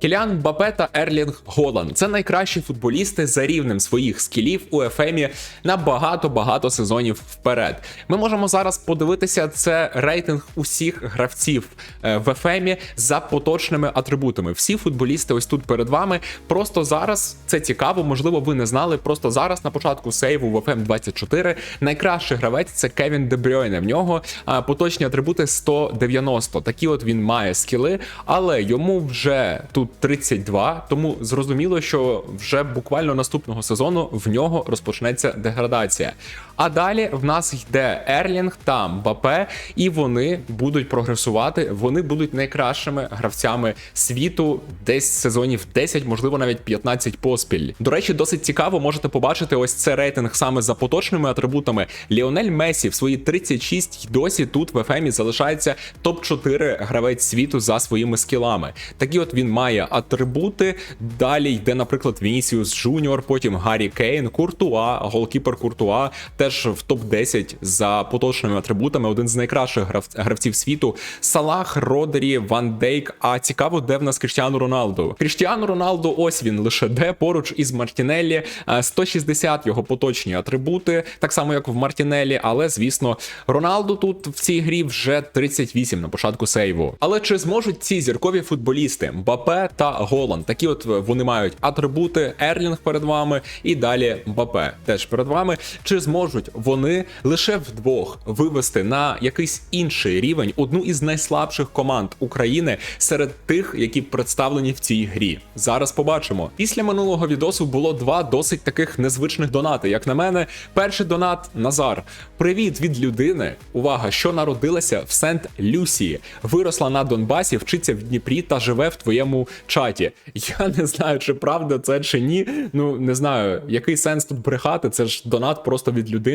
Кіліан Мбапе та Ерлінг Голан це найкращі футболісти за рівнем своїх скілів у ефемі на багато-багато сезонів вперед. Ми можемо зараз подивитися це рейтинг усіх гравців е, в ефемі за поточними атрибутами. Всі футболісти ось тут перед вами. Просто зараз це цікаво. Можливо, ви не знали. Просто зараз на початку сейву в ФМ 24 найкращий гравець це Кевін Дебройне. В нього е, поточні атрибути 190. Такі от він має скіли, але йому вже тут 32, тому зрозуміло, що вже буквально наступного сезону в нього розпочнеться деградація. А далі в нас йде Ерлінг та Мбапе, і вони будуть прогресувати. Вони будуть найкращими гравцями світу десь сезонів 10, можливо, навіть 15 поспіль. До речі, досить цікаво можете побачити ось це рейтинг саме за поточними атрибутами. Ліонель Месі в свої 36 й досі тут в ефемі залишається топ-4 гравець світу за своїми скілами. Такі от він має атрибути. Далі йде, наприклад, Вінісіус Джуніор, потім Гаррі Кейн, Куртуа, голкіпер Куртуа, теж в топ-10 за поточними атрибутами. Один з найкращих грав... гравців світу. Салах, Родері, Ван Дейк. А цікаво, де в нас Кріштіану Роналду. Кріштіану Роналду, ось він лише де поруч із Мартінеллі. Е, 160 його поточні атрибути, так само як в Мартінеллі. Але звісно, Роналду тут в цій грі вже 38 на початку сейву. Але чи зможуть ці зіркові футболісти Мбапе та Голан? Такі от вони мають атрибути. Ерлінг перед вами, і далі Мбапе теж перед вами. Чи зможуть вони лише вдвох вивести на якийсь інший рівень одну із найслабших команд України серед тих, які представлені в цій грі? Зараз побачимо. Після минулого відосу було два досить таких незвичних донати. Як на мене, перший донат Назар. Привіт від людини. Увага, що народилася в Сент Люсії, виросла на Донбасі, вчиться в Дніпрі та живе в твоєму чаті. Я не знаю, чи правда це чи ні. Ну не знаю, який сенс тут брехати. Це ж донат просто від людини.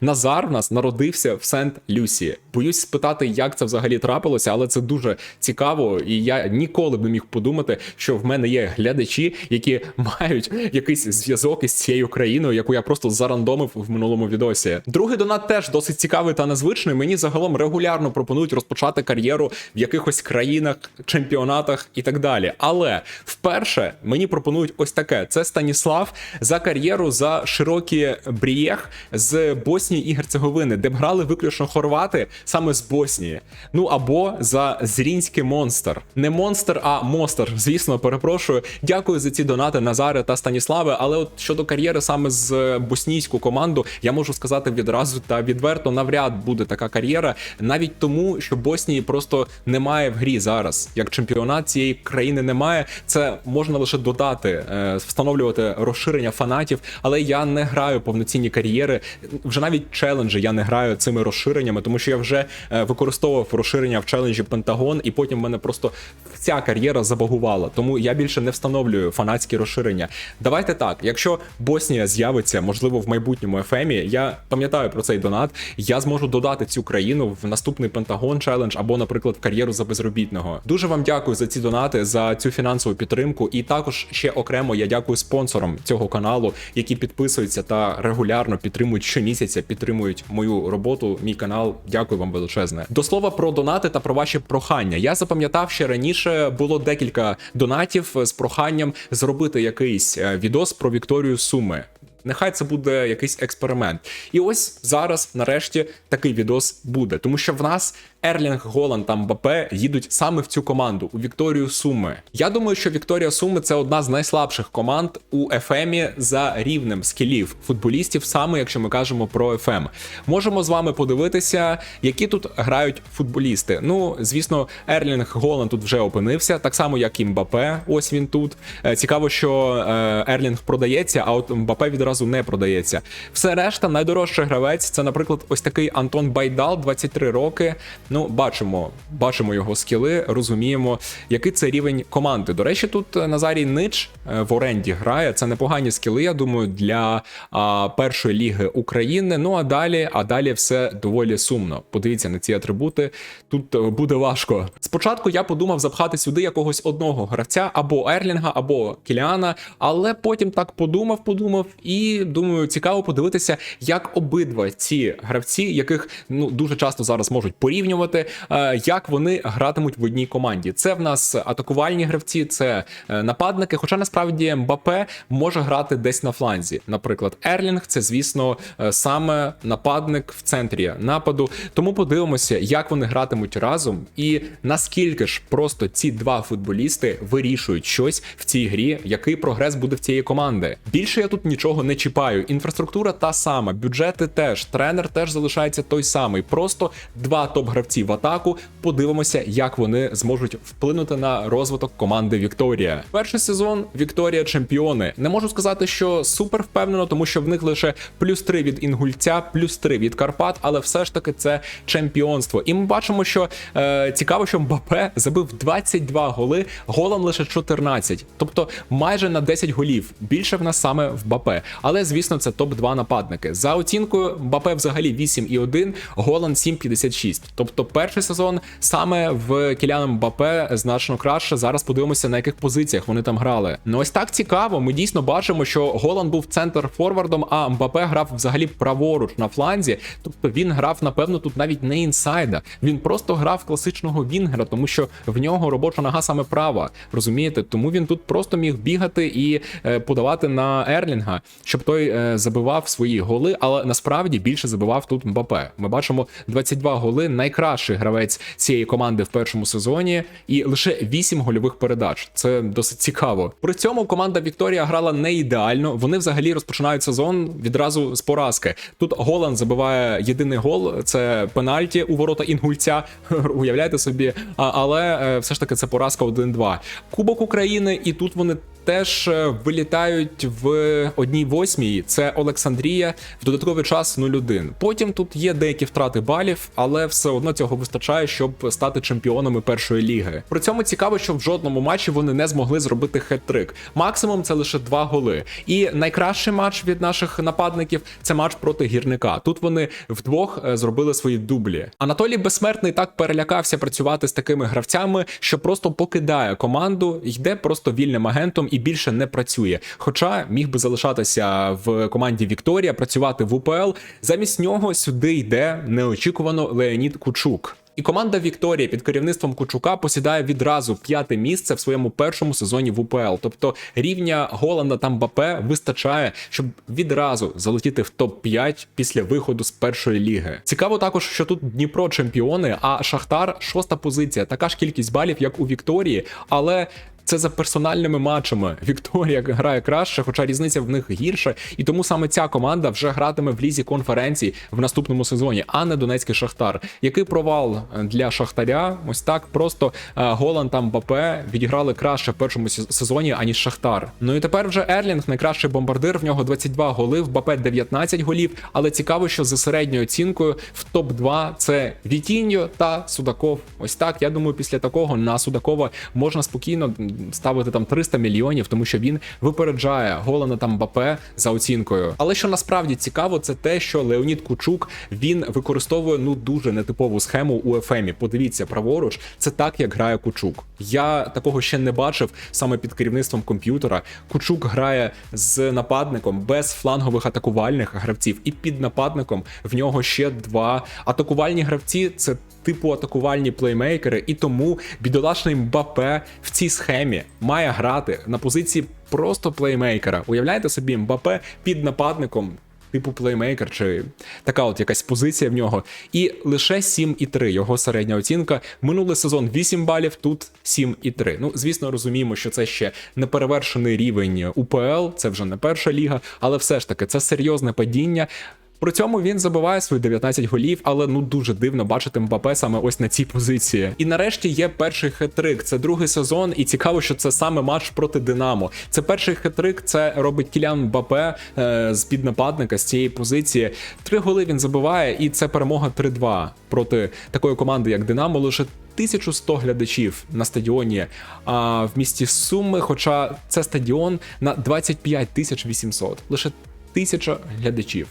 Назар в нас народився в Сент Люсії. Боюсь спитати, як це взагалі трапилося, але це дуже цікаво, і я ніколи б не міг подумати, що в мене є глядачі, які мають якийсь зв'язок із цією країною, яку я просто зарандомив в минулому відосі. Другий донат теж досить цікавий та незвичний. Мені загалом регулярно пропонують розпочати кар'єру в якихось країнах, чемпіонатах і так далі. Але вперше мені пропонують ось таке: це Станіслав за кар'єру за широкі брієх з Боснії і Герцеговини, де б грали виключно хорвати саме з Боснії. Ну або за Зрінський монстр. Не монстр, а монстр. Звісно, перепрошую. Дякую за ці донати Назаре та Станіславе. Але от щодо кар'єри саме з боснійську команду, я можу сказати відразу та відверто, навряд буде така кар'єра, навіть тому, що Боснії просто немає в грі зараз. Як чемпіонат цієї країни немає, це можна лише додати, е, встановлювати розширення фанатів. Але я не граю повноцінні кар'єри. Вже навіть челенджі я не граю цими розширеннями, тому що я вже е, використовував розширення в челенджі Пентагон, і потім мене просто ця кар'єра забагувала. Тому я більше не встановлюю фанатські розширення. Давайте так, якщо Боснія з'явиться, можливо, в майбутньому ефемі, я пам'ятаю про цей донат. Я зможу додати цю країну в наступний Пентагон челендж або, наприклад, в кар'єру за безробітного. Дуже вам дякую за ці донати, за цю фінансову підтримку. І також ще окремо я дякую спонсорам цього каналу, які підписуються та регулярно підтримують щомісяця, підтримують мою роботу, мій канал. Дякую вам величезне. До слова про донати та про ваші прохання. Я запам'ятав ще раніше було декілька донатів з проханням зробити якийсь е, відос про Вікторію Суми. Нехай це буде якийсь експеримент. І ось зараз, нарешті, такий відос буде, тому що в нас Ерлінг Голанд та Мбапе їдуть саме в цю команду у Вікторію Суми. Я думаю, що Вікторія Суми це одна з найслабших команд у ФМі за рівнем скілів футболістів, саме якщо ми кажемо про ФМ. Можемо з вами подивитися, які тут грають футболісти. Ну, звісно, Ерлінг Голанд тут вже опинився, так само як і Мбапе. Ось він тут. Е, Цікаво, що е, Ерлінг продається, а от Мбапе відразу не продається. Все решта, найдорожчий гравець це, наприклад, ось такий Антон Байдал, 23 роки. Ну, бачимо, бачимо його скіли, розуміємо, який це рівень команди. До речі, тут е, Назарій Нич е, в оренді грає. Це непогані скіли, я думаю, для а, першої ліги України. Ну а далі, а далі все доволі сумно. Подивіться на ці атрибути. Тут е, буде важко. Спочатку я подумав запхати сюди якогось одного гравця або Ерлінга, або Кіліана, але потім так подумав, подумав і І думаю, цікаво подивитися, як обидва ці гравці, яких ну дуже часто зараз можуть порівнювати, е, як вони гратимуть в одній команді. Це в нас атакувальні гравці, це е, нападники. Хоча насправді Мбапе може грати десь на фланзі. Наприклад, Ерлінг це, звісно, е, саме нападник в центрі нападу. Тому подивимося, як вони гратимуть разом, і наскільки ж просто ці два футболісти вирішують щось в цій грі, який прогрес буде в цієї команди. Більше я тут нічого не чіпаю. Інфраструктура та сама, бюджети теж, тренер теж залишається той самий. Просто два топ-гравці в атаку. Подивимося, як вони зможуть вплинути на розвиток команди Вікторія. Перший сезон Вікторія чемпіони. Не можу сказати, що супер впевнено, тому що в них лише плюс 3 від Інгульця, плюс 3 від Карпат, але все ж таки це чемпіонство. І ми бачимо, що е, цікаво, що Мбапе забив 22 голи, голам лише 14. Тобто майже на 10 голів. Більше в нас саме в Мбапе. Але звісно, це топ-2 нападники. За оцінкою Мбапе взагалі 8,1, Голан 7,56. Тобто перший сезон саме в Кіляна Мбапе значно краще. Зараз подивимося, на яких позиціях вони там грали. Ну ось так цікаво. Ми дійсно бачимо, що Голан був центр форвардом, а Мбапе грав взагалі праворуч на фланзі. Тобто він грав, напевно, тут навіть не інсайда. Він просто грав класичного Вінгера, тому що в нього робоча нога саме права. Розумієте? Тому він тут просто міг бігати і е, подавати на Ерлінга, щоб той е, забивав свої голи, але насправді більше забивав тут Мбапе. Ми бачимо 22 голи, найкращий гравець цієї команди в першому сезоні, і лише 8 гольових передач. Це досить цікаво. При цьому команда Вікторія грала не ідеально. Вони взагалі розпочинають сезон відразу з поразки. Тут Голланд забиває єдиний гол, це пенальті у ворота інгульця. Уявляєте собі, але е, все ж таки це поразка 1-2. Кубок України, і тут вони. Теж е, вилітають в одній восьмій. Це Олександрія в додатковий час 0-1. Потім тут є деякі втрати балів, але все одно цього вистачає, щоб стати чемпіонами першої ліги. При цьому цікаво, що в жодному матчі вони не змогли зробити хет-трик. Максимум це лише два голи. І найкращий матч від наших нападників це матч проти гірника. Тут вони вдвох е, зробили свої дублі. Анатолій Безсмертний так перелякався працювати з такими гравцями, що просто покидає команду, йде просто вільним агентом і більше не працює. Хоча міг би залишатися в команді Вікторія, працювати в УПЛ. Замість нього сюди йде неочікувано Леонід Кучук. І команда Вікторія під керівництвом Кучука посідає відразу п'яте місце в своєму першому сезоні в УПЛ. Тобто рівня Голанда та Мбапе вистачає, щоб відразу залетіти в топ 5 після виходу з першої ліги. Цікаво також, що тут Дніпро чемпіони, а Шахтар шоста позиція. Така ж кількість балів, як у Вікторії, але. Це за персональними матчами. Вікторія грає краще, хоча різниця в них гірша, і тому саме ця команда вже гратиме в лізі конференцій в наступному сезоні, а не Донецький Шахтар. Який провал для Шахтаря? Ось так просто е, Голланд та Мбапе відіграли краще в першому сез- сезоні, аніж Шахтар. Ну і тепер вже Ерлінг, найкращий бомбардир. В нього 22 голи, в Мбапе 19 голів. Але цікаво, що за середньою оцінкою в топ 2 це Вітіньо та Судаков. Ось так. Я думаю, після такого на Судакова можна спокійно ставити там 300 мільйонів, тому що він випереджає Голана там Мбапе за оцінкою. Але що насправді цікаво, це те, що Леонід Кучук він використовує ну дуже нетипову схему у ефемі. Подивіться праворуч, це так, як грає Кучук. Я такого ще не бачив саме під керівництвом комп'ютера. Кучук грає з нападником без флангових атакувальних гравців, і під нападником в нього ще два атакувальні гравці. Це типу атакувальні плеймейкери, і тому бідолашний Мбапе в цій схемі має грати на позиції просто плеймейкера. Уявляєте собі, Мбапе під нападником. Типу плеймейкер, чи така от якась позиція в нього. І лише 7,3 його середня оцінка. Минулий сезон 8 балів, тут 7,3. Ну, звісно, розуміємо, що це ще не перевершений рівень УПЛ, це вже не перша ліга, але все ж таки це серйозне падіння. При цьому він забиває свої 19 голів, але ну дуже дивно бачити Мбапе саме ось на цій позиції. І нарешті є перший хет-трик. Це другий сезон, і цікаво, що це саме матч проти Динамо. Це перший хет-трик, це робить Кілян Мбапе е, з під нападника з цієї позиції. Три голи він забиває, і це перемога 3-2 проти такої команди, як Динамо. Лише 1100 глядачів на стадіоні а в місті Суми, хоча це стадіон на 25 800. Лише тисяча глядачів.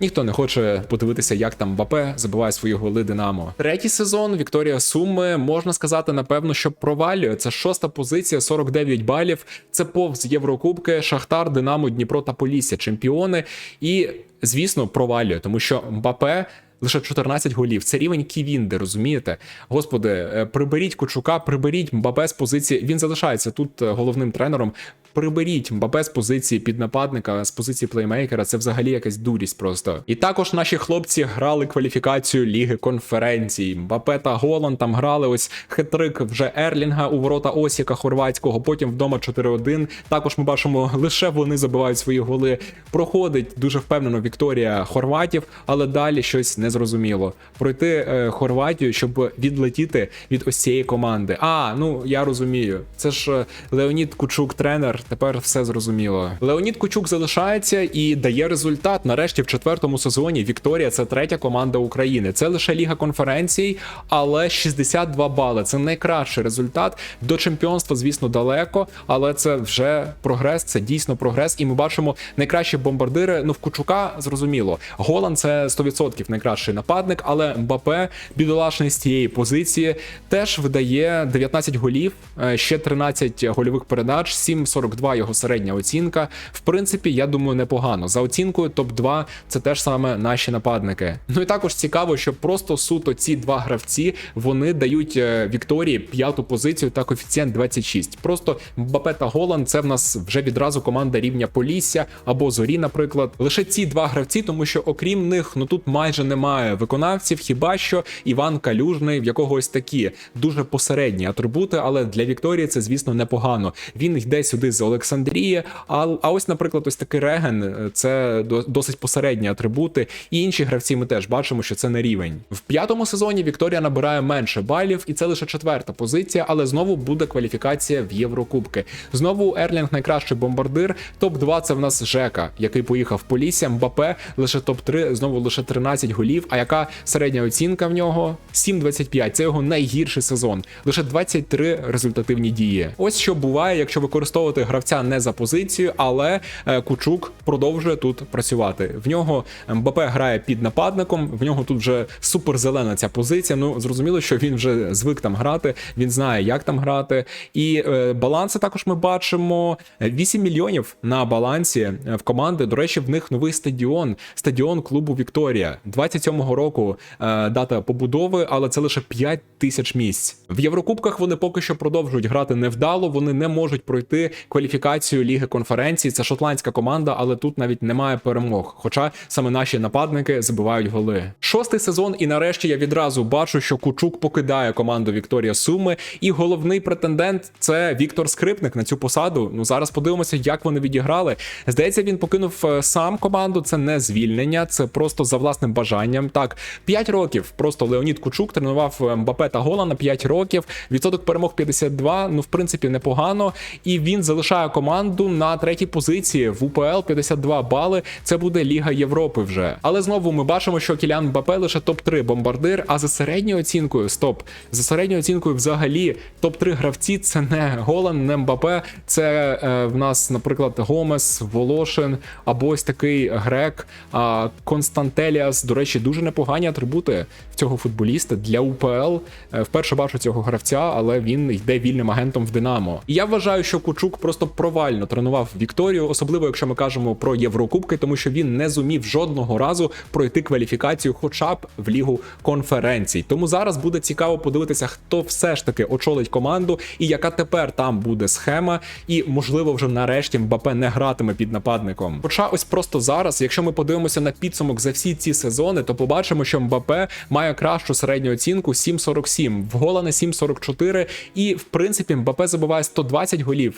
Ніхто не хоче подивитися, як там Мбапе забиває свої голи Динамо. Третій сезон Вікторія Суми можна сказати, напевно, що провалює. Це шоста позиція, 49 балів. Це повз Єврокубки, Шахтар, Динамо, Дніпро та Полісся, чемпіони. І звісно, провалює, тому що Мбапе. Лише 14 голів. Це рівень Ківінди, розумієте? Господи, е, приберіть Кучука, приберіть Мбапе з позиції. Він залишається тут е, головним тренером. Приберіть Мбапе з позиції піднападника, з позиції плеймейкера. Це взагалі якась дурість просто. І також наші хлопці грали кваліфікацію Ліги конференцій. Мбапе та Голланд там грали ось хитрик вже Ерлінга у ворота Осіка хорватського. Потім вдома 4-1. Також ми бачимо, лише вони забивають свої голи. Проходить дуже впевнено Вікторія хорватів, але далі щось незрозуміло. Пройти е, Хорватію, щоб відлетіти від ось цієї команди. А, ну я розумію. Це ж е, Леонід Кучук, тренер. Тепер все зрозуміло. Леонід Кучук залишається і дає результат. Нарешті в четвертому сезоні Вікторія це третя команда України. Це лише Ліга конференцій, але 62 бали. Це найкращий результат. До чемпіонства, звісно, далеко, але це вже прогрес. Це дійсно прогрес. І ми бачимо найкращі бомбардири. Ну в Кучука зрозуміло. Голан це 100% найкращий нападник, але Мбапе, бідолашний з цієї позиції, теж видає 19 голів, е, ще 13 гольових передач, 7,42 його середня оцінка. В принципі, я думаю, непогано. За оцінкою топ-2 це теж саме наші нападники. Ну і також цікаво, що просто суто ці два гравці вони дають е, Вікторії п'яту позицію та коефіцієнт 26. Просто Мбапе та Голан це в нас вже відразу команда рівня Полісся або Зорі, наприклад. Лише ці два гравці, тому що окрім них, ну тут майже немає виконавців, хіба що Іван Калюжний, в якого ось такі дуже посередні атрибути, але для Вікторії це, звісно, непогано. Він йде сюди з Олександрії. А, а ось, наприклад, ось такий Реген е, це досить посередні атрибути. І інші гравці ми теж бачимо, що це не рівень. В п'ятому сезоні Вікторія набирає менше балів, і це лише четверта позиція, але знову буде кваліфікація в Єврокубки. Знову Ерлінг найкращий бомбардир. Топ 2 це в нас Жека, який поїхав в Полісся. Мбапе лише топ 3 знову лише 13 голів. А яка середня оцінка в нього? 7,25. Це його найгірший сезон. Лише 23 результативні дії. Ось що буває, якщо використовувати гравця не за позицію, але е, Кучук продовжує тут працювати. В нього МБП грає під нападником. В нього тут вже суперзелена ця позиція. Ну зрозуміло, що він вже звик там грати. Він знає, як там грати. І е, баланси також ми бачимо 8 мільйонів на балансі е, в команди. До речі, в них новий стадіон, стадіон клубу Вікторія. 27-го року дата побудови, але це лише 5 тисяч місць. В Єврокубках вони поки що продовжують грати невдало. Вони не можуть пройти кваліфікацію Ліги конференції. Це шотландська команда, але тут навіть немає перемог. Хоча саме наші нападники забивають голи. Шостий сезон, і нарешті я відразу бачу, що Кучук покидає команду Вікторія Суми, і головний претендент це Віктор Скрипник на цю посаду. Ну зараз подивимося, як вони відіграли. Здається, він покинув е, сам команду. Це не звільнення, це просто за власним бажанням. Так, 5 років. Просто Леонід Кучук тренував е, Мбапе та Гола на 5 років. Відсоток перемог 52, Ну, в принципі, непогано. І він залишає команду на третій позиції в УПЛ 52 бали. Це буде Ліга Європи вже. Але знову ми бачимо, що Кілян Мбапе лише топ-3 бомбардир. А за середньою оцінкою, стоп, за середньою оцінкою, взагалі, топ-3 гравці це не Голан, не Мбапе. Це е, в нас, наприклад, Гомес, Волошин або ось такий грек а, Константеліас. До речі, дуже непогані атрибути в цього футболіста для УПЛ. Е, Вперше бачу цього гравця, але він йде вільним агентом в Динамо. І я вважаю, що Кучук просто провально тренував Вікторію, особливо якщо ми кажемо про Єврокубки, тому що він не зумів жодного разу пройти кваліфікацію, хоча б в лігу конференцій. Тому зараз буде цікаво подивитися, хто все ж таки очолить команду і яка тепер там буде схема, і можливо вже нарешті Мбапе не гратиме під нападником. Хоча ось просто зараз, якщо ми подивимося на підсумок за всі ці сезони, то побачимо, що Мбапе має кращу середню оцінку 7,47, в Голана 7,44, і в принципі Мбапе забиває 120 голів,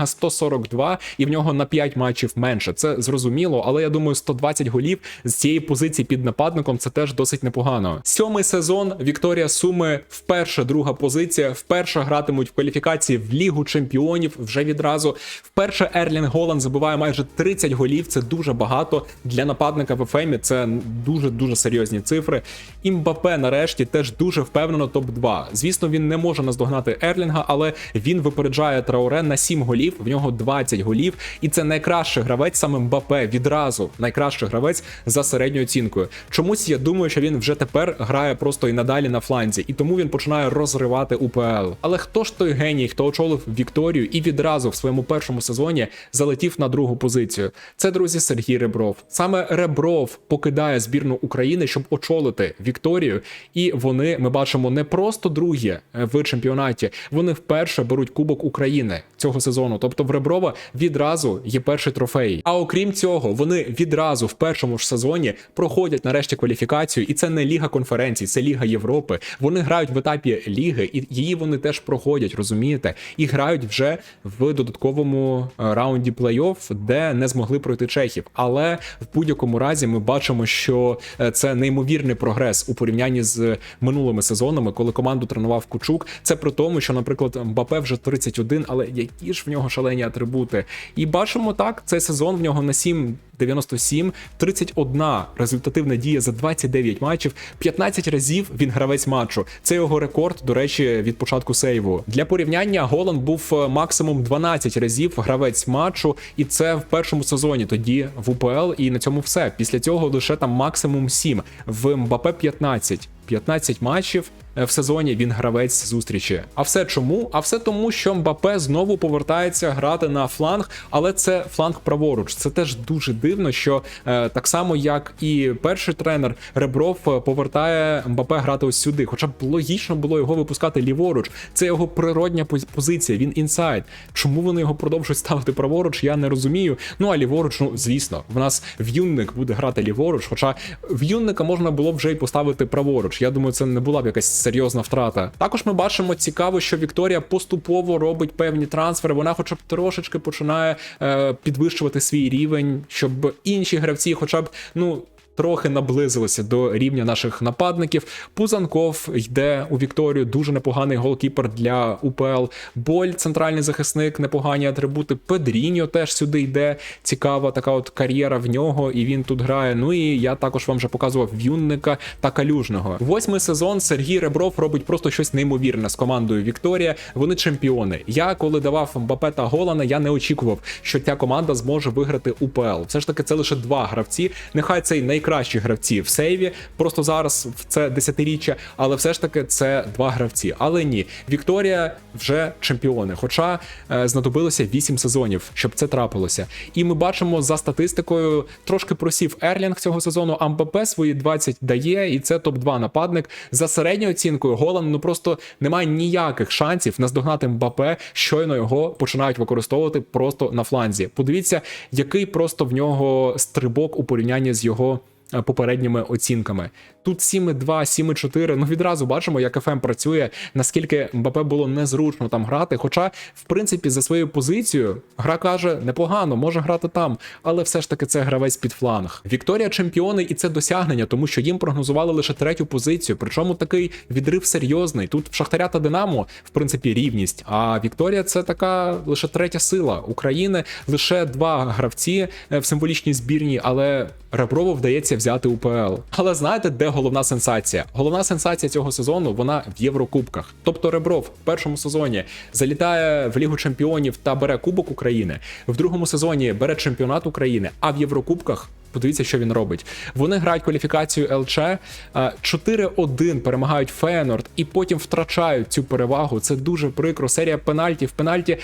Верлінга 142, і в нього на 5 матчів менше. Це зрозуміло, але я думаю, 120 голів з цієї позиції під нападником це теж досить непогано. Сьомий сезон Вікторія Суми вперше друга позиція, вперше гратимуть в кваліфікації в Лігу чемпіонів вже відразу. Вперше Ерлін Голланд забиває майже 30 голів. Це дуже багато для нападника в ФМі. Це дуже дуже серйозні цифри. І Мбапе нарешті теж дуже впевнено топ-2. Звісно, він не може наздогнати Ерлінга, але він випереджає Трауре на 7 голів. В нього 20 голів, і це найкращий гравець саме саме Мбапе відразу найкращий гравець за середньою оцінкою. Чомусь я думаю, що він вже тепер грає просто і надалі на фланзі, і тому він починає розривати УПЛ. Але хто ж той геній, хто очолив Вікторію і відразу в своєму першому сезоні залетів на другу позицію? Це друзі Сергій Ребров. Саме Ребров покидає збірну України, щоб очолити Вікторію. І вони ми бачимо не просто другі е, в чемпіонаті, вони вперше беруть Кубок України цього сезону. Тобто в Реброва відразу є перший трофей. А окрім цього, вони відразу в першому ж сезоні проходять нарешті кваліфікацію, і це не Ліга конференцій, це Ліга Європи. Вони грають в етапі ліги, і її вони теж проходять, розумієте, і грають вже в додатковому е, раунді плей-офф, де не змогли пройти чехів. Але в будь-якому разі ми бачимо, що е, це неймовірний прогрес у порівнянні з минулими сезонами, коли команду тренував Кучук. Це при тому, що, наприклад, Мбапе вже 31, але які ж в нього шалені атрибути. І бачимо так, цей сезон в нього на 7 97, 31 результативна дія за 29 матчів, 15 разів він гравець матчу. Це його рекорд, до речі, від початку сейву. Для порівняння Голан був е, максимум 12 разів гравець матчу, і це в першому сезоні тоді в УПЛ. І на цьому все. Після цього лише там максимум 7. В Мбапе 15. 15 матчів е, в сезоні він гравець зустрічі. А все чому? А все тому, що Мбапе знову повертається грати на фланг, але це фланг праворуч. Це теж дуже дивно, що е, так само як і перший тренер Ребров е, повертає Мбапе грати ось сюди. Хоча б логічно було його випускати ліворуч. Це його природня позиція. Він інсайд. Чому вони його продовжують ставити праворуч? Я не розумію. Ну а ліворуч, ну звісно, в нас в'юнник буде грати ліворуч. Хоча в'юнника можна було б вже й поставити праворуч. Я думаю, це не була б якась серйозна втрата. Також ми бачимо цікаво, що Вікторія поступово робить певні трансфери. Вона, хоча б трошечки починає е, підвищувати свій рівень, щоб інші гравці, хоча б ну. Трохи наблизилися до рівня наших нападників. Пузанков йде у Вікторію. Дуже непоганий голкіпер для УПЛ. Боль, центральний захисник, непогані атрибути. Педріньо теж сюди йде. Цікава така от кар'єра в нього, і він тут грає. Ну і я також вам вже показував В'юнника та Калюжного. Восьмий сезон Сергій Ребров робить просто щось неймовірне з командою Вікторія. Вони чемпіони. Я коли давав Мбапе та Голана, я не очікував, що ця команда зможе виграти УПЛ. Все ж таки, це лише два гравці. Нехай це й найкращі гравці в сейві. Просто зараз в це десятиріччя, але все ж таки це два гравці. Але ні, Вікторія вже чемпіони. Хоча е, знадобилося 8 сезонів, щоб це трапилося. І ми бачимо за статистикою, трошки просів Ерлінг цього сезону. А Мбапе свої 20 дає, і це топ-2 нападник. За середньою оцінкою Голан ну просто немає ніяких шансів наздогнати Мбапе, щойно його починають використовувати просто на фланзі. Подивіться, який просто в нього стрибок у порівнянні з його. Попередніми оцінками тут 7,2, 7,4, Ну відразу бачимо, як ФМ працює, наскільки Мбапе було незручно там грати. Хоча, в принципі, за своєю позицією гра каже непогано, може грати там, але все ж таки це гравець під фланг. Вікторія чемпіони, і це досягнення, тому що їм прогнозували лише третю позицію. Причому такий відрив серйозний. Тут в Шахтаря та Динамо, в принципі, рівність. А Вікторія це така лише третя сила України, лише два гравці е, в символічній збірні, але Реброву вдається взяти УПЛ. Але знаєте, де головна сенсація? Головна сенсація цього сезону вона в Єврокубках. Тобто Ребров в першому сезоні залітає в Лігу Чемпіонів та бере Кубок України. В другому сезоні бере чемпіонат України, а в Єврокубках. Подивіться, що він робить. Вони грають кваліфікацію ЛЧ е, 4-1 перемагають Фенорд і потім втрачають цю перевагу. Це дуже прикро. Серія пенальтів. Пенальті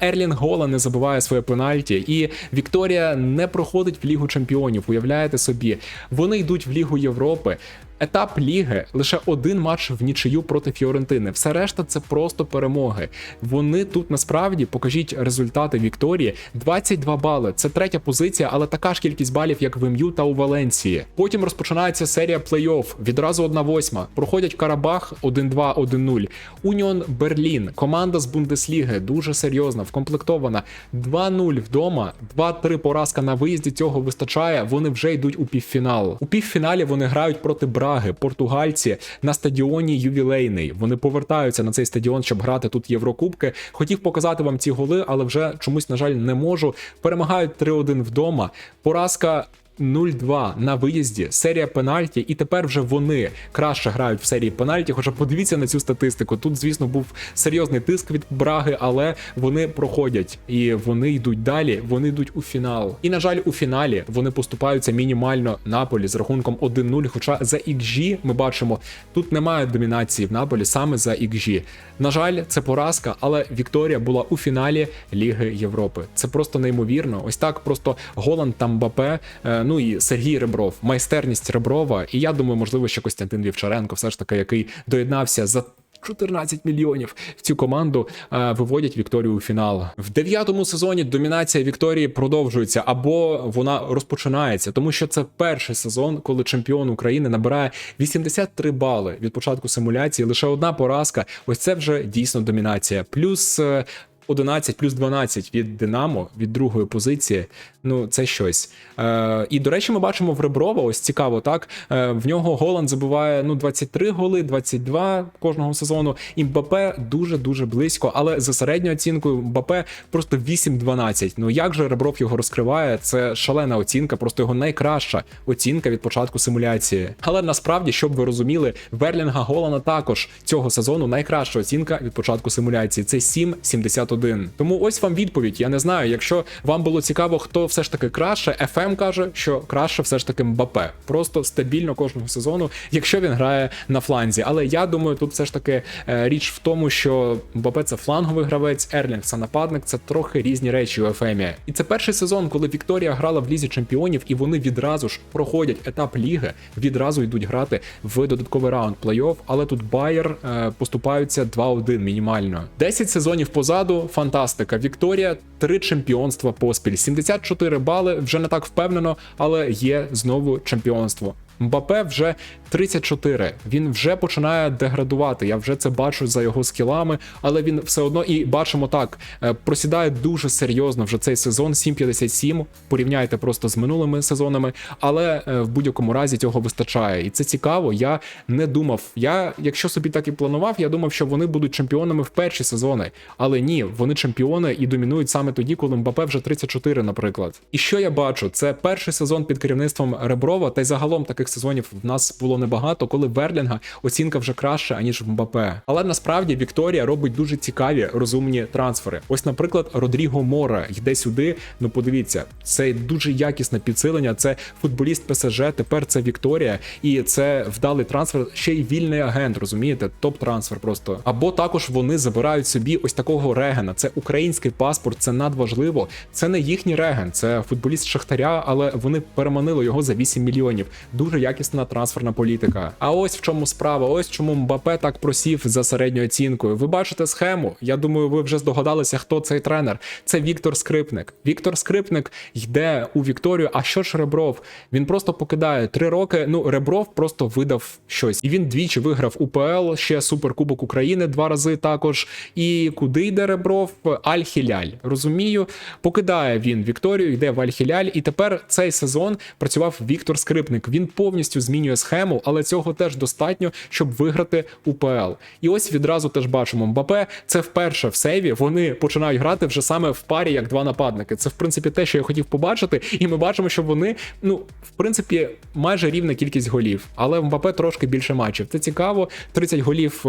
Ерлін Гола не забиває своє пенальті, і Вікторія не проходить в Лігу Чемпіонів. Уявляєте собі, вони йдуть в Лігу Європи. Етап ліги лише один матч в нічию проти Фіорентини. Все решта це просто перемоги. Вони тут насправді покажіть результати Вікторії. 22 бали. Це третя позиція, але така ж кількість балів, як в МЮ та у Валенції. Потім розпочинається серія плей-офф. Відразу 1-8. Проходять Карабах 1-2, 1-0. Уніон Берлін, команда з Бундесліги, дуже серйозна, вкомплектована. 2-0 вдома, 2-3 поразка на виїзді. Цього вистачає. Вони вже йдуть у півфінал. У півфіналі вони грають проти Браги, португальці на стадіоні ювілейний. Вони повертаються на цей стадіон, щоб грати тут Єврокубки. Хотів показати вам ці голи, але вже чомусь, на жаль, не можу. Перемагають 3-1 вдома. Поразка 0-2 на виїзді, серія пенальті, і тепер вже вони краще грають в серії пенальті. Хоча подивіться на цю статистику. Тут, звісно, був серйозний тиск від Браги, але вони проходять і вони йдуть далі. Вони йдуть у фінал. І на жаль, у фіналі вони поступаються мінімально Наполі з рахунком 1-0. Хоча за XG ми бачимо, тут немає домінації в Наполі саме за XG. На жаль, це поразка, але Вікторія була у фіналі Ліги Європи. Це просто неймовірно. Ось так просто Голланд та Мбапе, е, ну і Сергій Ребров, майстерність Реброва. І я думаю, можливо, ще Костянтин Вівчаренко, все ж таки, який доєднався за. 14 мільйонів в цю команду е, виводять Вікторію у фінал в дев'ятому сезоні. Домінація Вікторії продовжується або вона розпочинається, тому що це перший сезон, коли чемпіон України набирає 83 бали від початку симуляції. Лише одна поразка. Ось це вже дійсно домінація. Плюс е, 11 плюс 12 від Динамо від другої позиції. Ну це щось. Е, І до речі, ми бачимо в Реброва. Ось цікаво, так е, в нього Голланд забиває ну 23 голи, 22 кожного сезону. І Мбапе дуже дуже близько, але за середньою оцінкою Мбапе просто 8-12. Ну як же Ребров його розкриває? Це шалена оцінка, просто його найкраща оцінка від початку симуляції. Але насправді, щоб ви розуміли, Верлінга Голланда також цього сезону найкраща оцінка від початку симуляції. Це 7,71. Тому ось вам відповідь. Я не знаю, якщо вам було цікаво, хто все ж таки краще. FM каже, що краще все ж таки Мбапе. Просто стабільно кожного сезону, якщо він грає на фланзі. Але я думаю, тут все ж таки е, річ в тому, що Мбапе це фланговий гравець, Ерлінг це нападник, це трохи різні речі у ФМі. І це перший сезон, коли Вікторія грала в лізі чемпіонів, і вони відразу ж проходять етап ліги, відразу йдуть грати в додатковий раунд плей-офф. Але тут Байер е, поступаються 2-1 мінімально. 10 сезонів позаду, фантастика. Вікторія, три чемпіонства поспіль, 74 бали. Вже не так впевнено, але є знову чемпіонство. Мбапе вже 34. Він вже починає деградувати. Я вже це бачу за його скілами, але він все одно і бачимо так. е, Просідає дуже серйозно вже цей сезон. 7.57. Порівняйте просто з минулими сезонами, але е, в будь-якому разі цього вистачає. І це цікаво. Я не думав. Я, якщо собі так і планував, я думав, що вони будуть чемпіонами в перші сезони. Але ні, вони чемпіони і домінують саме тоді, коли Мбапе вже 34, наприклад. І що я бачу? Це перший сезон під керівництвом Реброва, та й загалом таких сезонів в нас було небагато, коли Верлінга оцінка вже краща, аніж в Мбапе. Але насправді Вікторія робить дуже цікаві розумні трансфери. Ось, наприклад, Родріго Мора йде сюди. Ну подивіться, це дуже якісне підсилення. Це футболіст ПСЖ. Тепер це Вікторія, і це вдалий трансфер. Ще й вільний агент. Розумієте, топ-трансфер просто. Або також вони забирають собі ось такого регена. Це український паспорт, це надважливо. Це не їхній реген, це футболіст Шахтаря, але вони переманили його за 8 мільйонів. Дуже якісна трансферна політика. А ось в чому справа, ось чому Мбапе так просів за середньою оцінкою. Ви бачите схему. Я думаю, ви вже здогадалися, хто цей тренер. Це Віктор Скрипник. Віктор Скрипник йде у Вікторію. А що ж Ребров? Він просто покидає три роки. Ну, Ребров просто видав щось. І він двічі виграв УПЛ, ще Суперкубок України два рази також. І куди йде Ребров? Аль-Хіляль. Розумію, покидає він Вікторію, йде в Аль-Хіляль. І тепер цей сезон працював Віктор Скрипник. Він повністю змінює схему, але цього теж достатньо, щоб виграти УПЛ. І ось відразу теж бачимо Мбапе. Це вперше в сейві. Вони починають грати вже саме в парі як два нападники. Це в принципі те, що я хотів побачити, і ми бачимо, що вони, ну в принципі, майже рівна кількість голів, але в Мбапе трошки більше матчів. Це цікаво. 30 голів е,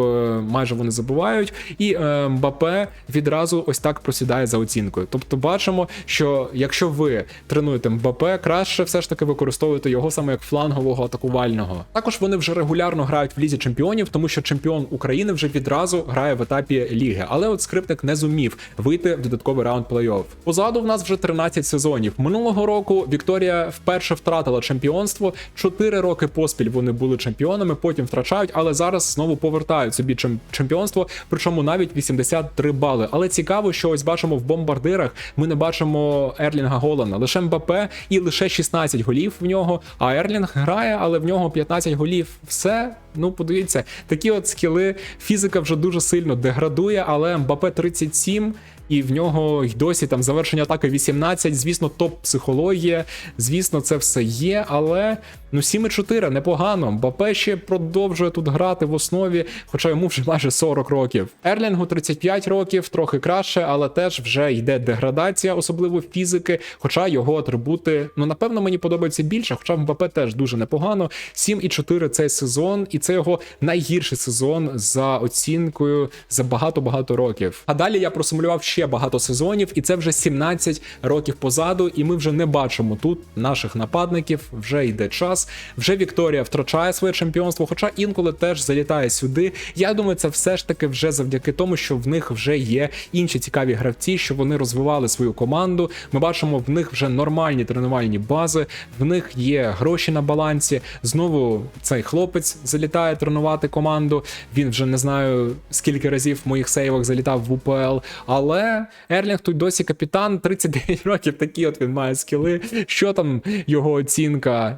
майже вони забувають, і е, Мбапе відразу ось так просідає за оцінкою. Тобто, бачимо, що якщо ви тренуєте Мбапе, краще все ж таки використовувати його саме як флангового атакувального. Також вони вже регулярно грають в лізі чемпіонів, тому що чемпіон України вже відразу грає в етапі ліги. Але от скриптик не зумів вийти в додатковий раунд плей-офф. Позаду в нас вже 13 сезонів. Минулого року Вікторія вперше втратила чемпіонство. Чотири роки поспіль вони були чемпіонами, потім втрачають, але зараз знову повертають собі чемпіонство, причому навіть 83 бали. Але цікаво, що ось бачимо в бомбардирах. Ми не бачимо Ерлінга Голана, лише Мбапе і лише 16 голів в нього. А Ерлінг грає, але в нього 15 голів. Все. Ну, подивіться, такі от скіли. Фізика вже дуже сильно деградує, але Мбапе 37. і в нього й досі там завершення атаки 18. Звісно, топ-психологія. Звісно, це все є, але ну 7-4 непогано. Мбапе ще продовжує тут грати в основі, хоча йому вже майже 40 років. Ерлінгу 35 років, трохи краще, але теж вже йде деградація, особливо фізики. Хоча його атрибути, ну напевно, мені подобаються більше. Хоча Мбапе теж дуже непогано. 7,4 цей сезон, і це його найгірший сезон за оцінкою за багато-багато років. А далі я просумлював ще багато сезонів, і це вже 17 років позаду. І ми вже не бачимо тут наших нападників. Вже йде час. Вже Вікторія втрачає своє чемпіонство, хоча інколи теж залітає сюди. Я думаю, це все ж таки вже завдяки тому, що в них вже є інші цікаві гравці, що вони розвивали свою команду. Ми бачимо в них вже нормальні тренувальні бази, в них є гроші на балансі. Знову цей хлопець залітає тренувати команду. Він вже не знаю скільки разів в моїх сейвах залітав в УПЛ. Але Ерлінг тут досі капітан, 39 років. Такі от він має скіли. Що там його оцінка?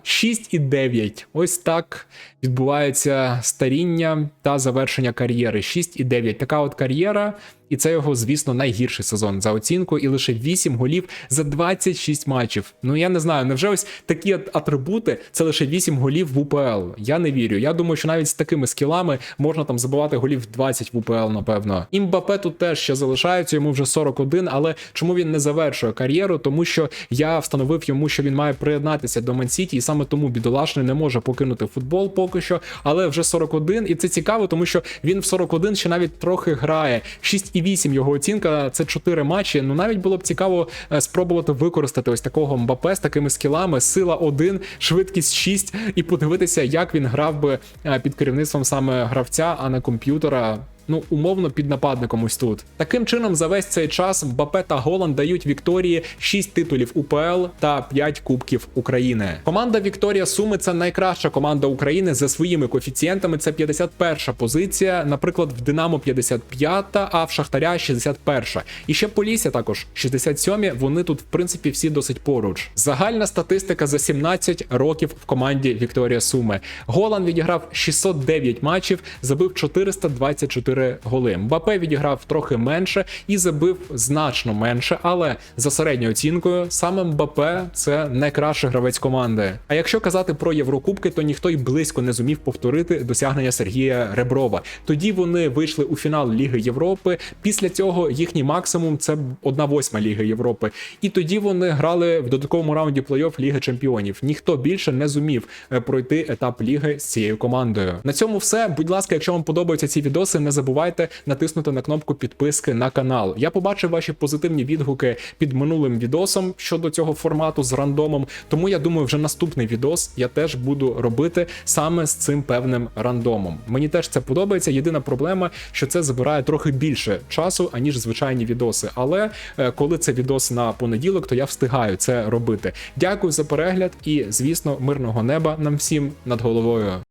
6,9. Ось так відбувається старіння та завершення кар'єри. 6,9. Така от кар'єра. І це його, звісно, найгірший сезон за оцінку, і лише 8 голів за 26 матчів. Ну я не знаю, невже ось такі атрибути це лише 8 голів в УПЛ. Я не вірю. Я думаю, що навіть з такими скілами можна там забивати голів 20 в УПЛ, напевно. Імбапе тут теж ще залишається, йому вже 41, але чому він не завершує кар'єру? Тому що я встановив йому, що він має приєднатися до Мансіті, і саме тому бідолашний не може покинути футбол поки що, але вже 41, і це цікаво, тому що він в 41 ще навіть трохи грає. 6,8 його оцінка, це 4 матчі. Ну навіть було б цікаво е, спробувати використати ось такого Мбапе з такими скілами, сила 1, швидкість 6, і подивитися, як він грав би е, під керівництвом саме гравця, а не комп'ютера. Ну, умовно під нападником ось тут. Таким чином, за весь цей час Мбапе та Голланд дають Вікторії 6 титулів УПЛ та 5 кубків України. Команда Вікторія Суми це найкраща команда України за своїми коефіцієнтами. Це 51 позиція, наприклад, в Динамо 55, а в Шахтаря 61. І ще Полісся також 67. Вони тут, в принципі, всі досить поруч. Загальна статистика за 17 років в команді Вікторія Суми. Голланд відіграв 609 матчів, забив 424 голи. Мбапе відіграв трохи менше і забив значно менше, але за середньою оцінкою саме Мбапе це найкращий гравець команди. А якщо казати про Єврокубки, то ніхто й близько не зумів повторити досягнення Сергія Реброва. Тоді вони вийшли у фінал Ліги Європи. Після цього їхній максимум це 1-8 Ліги Європи. І тоді вони грали в додатковому раунді плей-офф Ліги Чемпіонів. Ніхто більше не зумів е, пройти етап ліги з цією командою. На цьому все. Будь ласка, якщо вам подобаються ці відоси, не забувайте натиснути на кнопку підписки на канал. Я побачив ваші позитивні відгуки під минулим відосом щодо цього формату з рандомом. Тому я думаю, вже наступний відос я теж буду робити саме з цим певним рандомом. Мені теж це подобається. Єдина проблема, що це забирає трохи більше часу, аніж звичайні відоси. Але е, коли це відос на понеділок, то я встигаю це робити. Дякую за перегляд і, звісно, мирного неба нам всім над головою.